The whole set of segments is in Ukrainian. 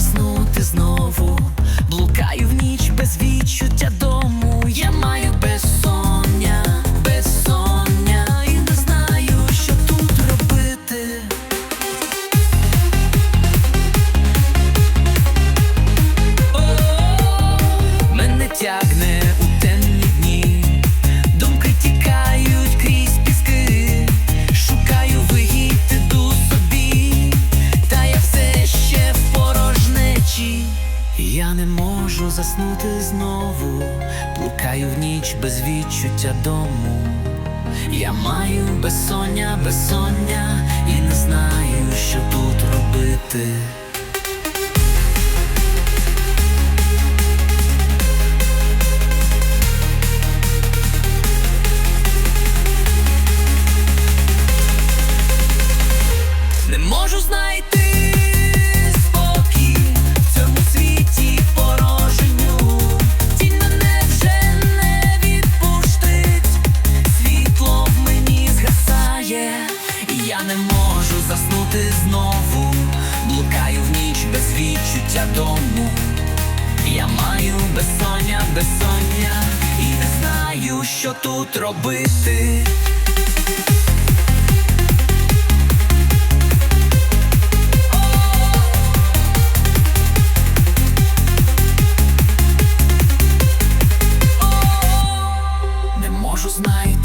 засну. Ти знову, Блукаю в ніч без відчуття дому. Я маю безсоння, безсоння, і не знаю, що тут робити. Відчуття дому. Я маю безсоння, безсоння, і не знаю, що тут робити. Не можу знайти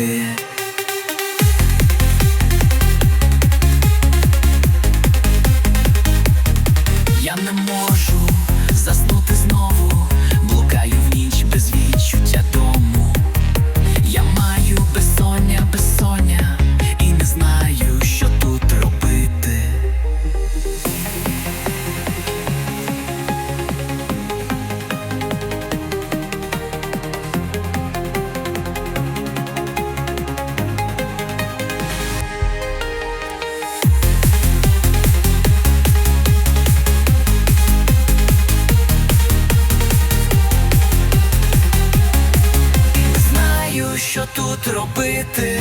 безсоння, тут робити?